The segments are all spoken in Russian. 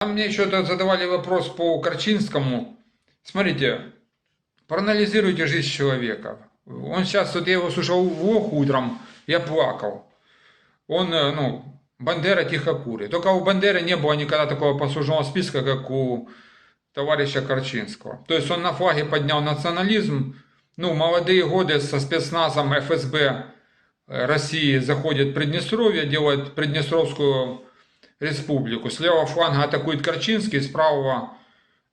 Там мне еще задавали вопрос по Корчинскому. Смотрите, проанализируйте жизнь человека. Он сейчас, вот я его слушал в ухо утром, я плакал. Он, э, ну, Бандера тихо курит. Только у Бандеры не было никогда такого послужного списка, как у товарища Корчинского. То есть он на флаге поднял национализм. Ну, молодые годы со спецназом ФСБ России заходит в Приднестровье, делает Приднестровскую республику. С левого фланга атакует Корчинский, с правого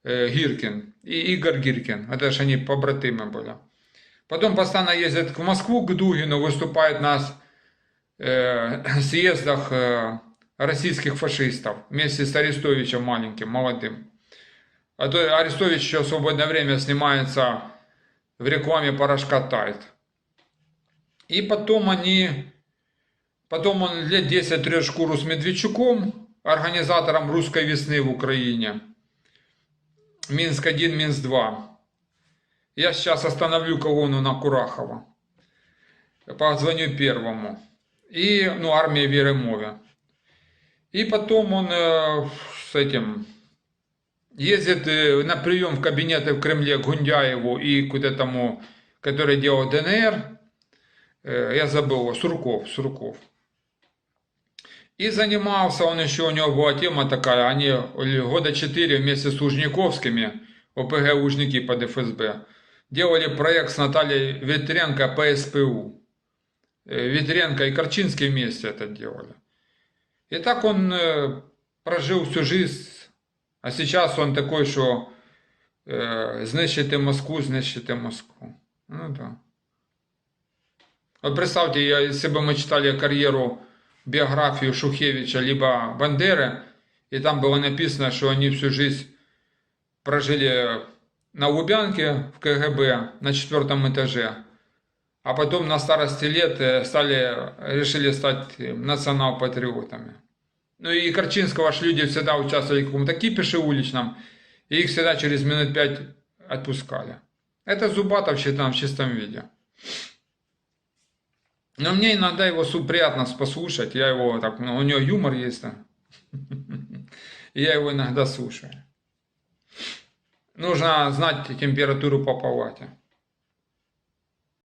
э, Гиркин и Игорь Гиркин. Это же они побратимы были. Потом постоянно ездят в Москву к Дугину, выступает на э, съездах э, российских фашистов вместе с Арестовичем маленьким, молодым. А то Арестович еще в свободное время снимается в рекламе порошка Тайт. И потом они, потом он лет 10 трет шкуру с Медведчуком, организатором русской весны в Украине. Минск-1, Минск-2. Я сейчас остановлю колонну на Курахова. Позвоню первому. И, ну, армия Веры Мове. И потом он э, с этим ездит э, на прием в кабинеты в Кремле к Гундяеву и к вот этому, который делал ДНР. Э, я забыл Сурков, Сурков. И занимался он еще, у него была тема такая, они года 4 вместе с Лужниковскими, ОПГ Лужники под ФСБ, делали проект с Натальей Ветренко по СПУ. Э, Ветренко и Корчинский вместе это делали. И так он э, прожил всю жизнь, а сейчас он такой, что э, знищити Москву, знищити Москву. Ну да. Вот представьте, если бы мы читали карьеру, биографию Шухевича, либо Бандеры, и там было написано, что они всю жизнь прожили на Лубянке в КГБ на четвертом этаже, а потом на старости лет э, стали, решили стать национал-патриотами. Ну и Корчинского ж люди всегда участвовали в каком-то кипише уличном, и их всегда через минут пять отпускали. Это Зубатов там в чистом виде. Но мне иногда его приятно послушать, я его так, ну, у него юмор есть, и я его иногда слушаю. Нужно знать температуру по палате.